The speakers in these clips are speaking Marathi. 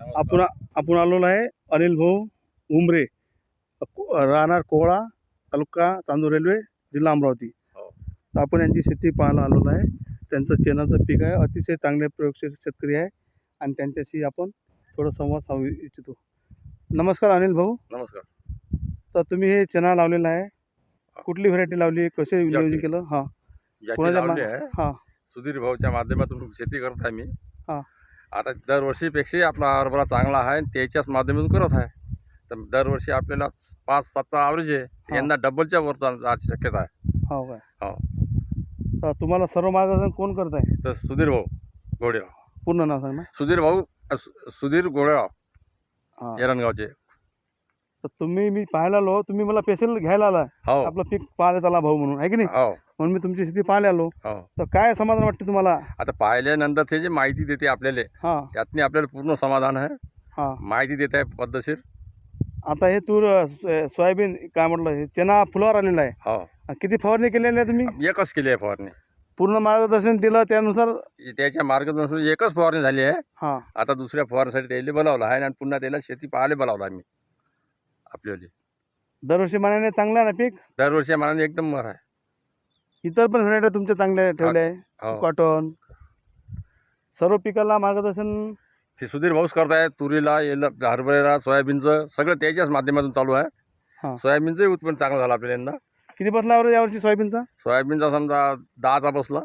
आपण आपण आलेलो आहे अनिल भाऊ उमरे राहणार कोहळा तालुका चांदूर रेल्वे जिल्हा अमरावती. हो. तर आपण यांची शेती पाहायला आलेलो आहे. त्यांचं चेनाचं पीक आहे अतिशय चांगले प्रयोगशील शेतकरी आहे आणि त्यांच्याशी आपण थोडं संवाद साधू इच्छितो. नमस्कार अनिल भाऊ. नमस्कार. तर तुम्ही हे चना लावलेला आहे. कुठली व्हरायटी लावली कसे नियोजन. केलं? हां. कोणाच्या हां. सुधीर भाऊच्या माध्यमातून शेती करत आहे मी. हा. आता दरवर्षीपेक्षाही आपला हरभरा चांगला आहे आणि त्याच्याच माध्यमातून करत आहे. तर दरवर्षी आपल्याला पाच सातचा ॲव्हरेज आहे. यंदा डबलच्या वर जायची शक्यता आहे. हो काय? हो. तर तुम्हाला सर्व मार्गदर्शन कोण करत आहे? तर सुधीर भाऊ गोडेराव. पूर्ण नाव सांग ना. सुधीर भाऊ सु- सुधीर गोडेराव. हां. एरणगावचे तर तुम्ही मी पाहायला आलो तुम्ही मला पेशल घ्यायला आला हो. आपलं पीक पाहायला आला भाऊ म्हणून आहे की नाही? हो. म्हणून मी तुमची स्थिती पाहायला आलो हो. तर काय समाधान वाटते तुम्हाला? आता पाहिल्यानंतर ते जे माहिती देते आपल्याला हां. त्यातनी आपल्याला पूर्ण समाधान आहे. हां. माहिती देत आहे पद्धतशीर. आता हे तूर अ, सो- सोयाबीन काय म्हटलं हे चना फुलावर आलेला आहे. हो. किती फवारणी केलेली आहे तुम्ही? एकच केली आहे फवारणी. पूर्ण मार्गदर्शन दिलं त्यानुसार? त्याच्या मार्गदर्शन एकच फवारणी झाली आहे. हां. आता दुसऱ्या फवारणीसाठी त्याला बोलावलं आहे आणि पुन्हा त्याला शेती पाहायला बोलावलं आम्ही आपल्याला. दरवर्षी मानाने चांगलं आहे ना पीक? दरवर्षी मनाने एकदम बरं आहे. इतर पण व्हरायटी तुमच्या चांगल्या ठेवल्या आहे. हो. कॉटन सर्व पिकाला मार्गदर्शन ते सुधीर भाऊच करताय तुरीला येल हरभऱ्याला सोयाबीनचं सगळं त्याच्याच माध्यमातून चालू आहे. हां. सोयाबीनचंही उत्पन्न चांगलं झालं आपल्याला यंदा. किती बसला यावर यावर्षी सोयाबीनचा? सोयाबीनचा समजा दहाचा बसला.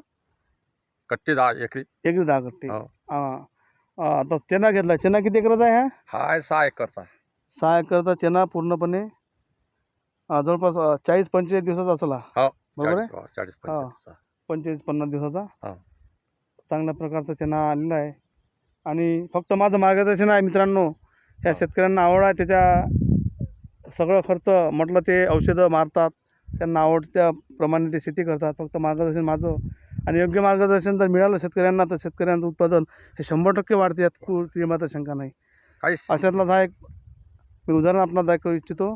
कट्टी दहा एकरी. एक दहा गट्टे हो. हां. हां, आता चना घेतला. चना किती एकराचा आहे हा? हा आहे सहा एकरचा. सहा एकरचा चना पूर्णपणे जवळपास चाळीस पंचेचाळीस दिवसाचा असला. हो बरोबर आहे? चाळीस हो, पंचेचाळीस पन्नास दिवसाचा. हो. चांगल्या प्रकारचा चना आलेला आहे. आणि फक्त माझं मार्गदर्शन आहे मित्रांनो ह्या शेतकऱ्यांना आवड आहे त्याच्या सगळं खर्च म्हटलं ते औषधं मारतात त्यांना आवड त्याप्रमाणे ते शेती करतात फक्त मार्गदर्शन माझं. आणि योग्य मार्गदर्शन जर मिळालं शेतकऱ्यांना तर शेतकऱ्यांचं उत्पादन हे शंभर टक्के वाढते यात कुठची मात्र शंका नाही. अशातलाच हा एक मी उदाहरण आपल्याला दाखवू इच्छितो.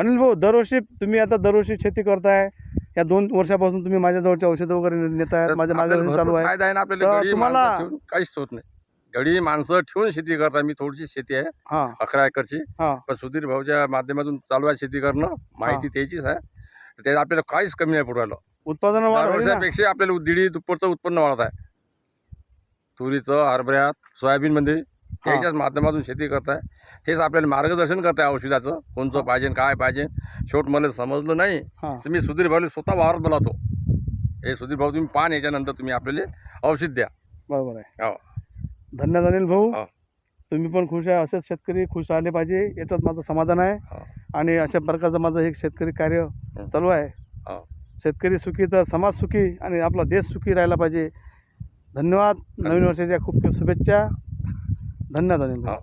अनिल भाऊ दरवर्षी तुम्ही आता दरवर्षी शेती करताय. या दोन वर्षापासून तुम्ही माझ्या जवळचे औषधं वगैरे नेत आहेत तर माझं आपल्याला मार्गदर्शन चालू आहे. फायदा आहे ना आपल्याला तर तुम्हाला- माणसं ठेवून काहीच होत नाही. गडी माणसं ठेवून शेती करता मी थोडीशी शेती आहे हां. अकरा एकरची. हां. पण सुधीर भाऊच्या माध्यमातून चालू आहे शेती करणं माहिती त्याचीच आहे. तर त्यात आपल्याला काहीच कमी नाही पुरायलं उत्पादन वाढ झाली ना? दरवर्षापेक्षा आपल्याला दीडी दुप्पटचं उत्पन्न वाढत आहे. तुरीचं हरभऱ्यात सोयाबीनमध्ये त्याच्याच माध्यमातून शेती करताय. तेच आपल्याला मार्गदर्शन करताय औषधाचं कोणतं पाहिजे काय पाहिजे. शेवट मला समजलं नाही. हां. तर मी सुधीर भाऊला स्वतः वावरात बोलावतो. हे सुधीर भाऊ तुम्ही पान याच्यानंतर तुम्ही आपल्याला औषध द्या. बरोबर आहे. हो. धन्यवाद अनिल भाऊ. हो. तुम्ही पण खुश आहे असेच शेतकरी खुश राहिले पाहिजे याच्यात माझं समाधान आहे. हो. आणि अशा प्रकारचं माझं हे शेतकरी कार्य चालू आहे. हो. शेतकरी सुखी तर समाज सुखी आणि आपला देश सुखी राहायला पाहिजे. धन्यवाद. नवीन वर्षाच्या खूप खूप शुभेच्छा. धन्यवाद अनिल भाऊ